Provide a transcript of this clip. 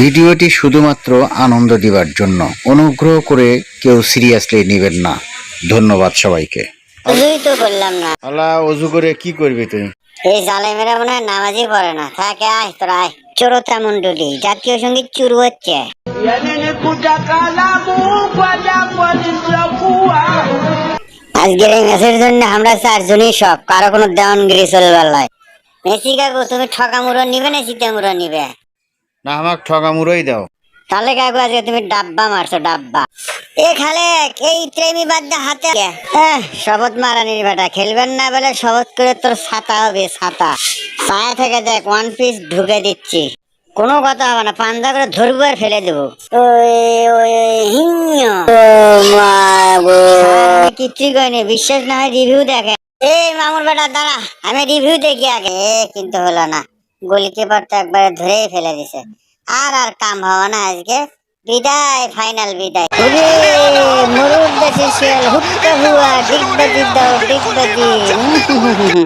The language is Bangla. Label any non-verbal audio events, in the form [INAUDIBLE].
ভিডিওটি শুধুমাত্র আনন্দ দিবার জন্য। অনুগ্রহ করে কেউ সিরিয়াসলি নেবেন না। ধন্যবাদ সবাইকে। বুঝুই তো করলাম না। আল্লাহ অজু করে কি করবি তুই? এই জালেমেরা মনে হয় নামাজই পড়ে না। থাকে আয় তোরা আয়। চোরতা মন্ডলী জাতীয় সংগীত চুরু হচ্ছে। আজকের এই ম্যাচের জন্য আমরা চারজনই সব কারও কোনো দেওয়ানগিরি চলবে নয় মেসি কাকু তুমি ঠকা মুড়ো নিবে না শীতে মুড়ো নিবে? না আমাকে ঠগামুড়োই দাও। তাহলে কাকু আজকে তুমি ডাব্বা মারছো ডাব্বা। এ খালে এই প্রেমী বাদ্যা হাতে। এহ, শপথ মারানির বেটা খেলবেন না বলে শপথ করে তোর ছাতা হবে ছাতা। ছায়া থেকে দেখ ওয়ান পিস ঢুকে দিচ্ছি। কোনো কথা হবে না পান্দা করে ধরবো আর ফেলে দেবো। হিংয কিচ্ছুই কইনি বিশ্বাস না হয় রিভিউ দেখে। এই মামুর বেটা দাঁড়া আমি রিভিউ দেখি আগে। কিন্তু হলো না। গোলকিপার তো একবারে ধরেই ফেলে দিছে। আর আর কাম হওয়া না আজকে। বিদায় ফাইনাল বিদায়। ওরে দেশে শিয়াল হুট্টা হুয়া ডিগবাজি দাও ডিগবাজি। [LAUGHS]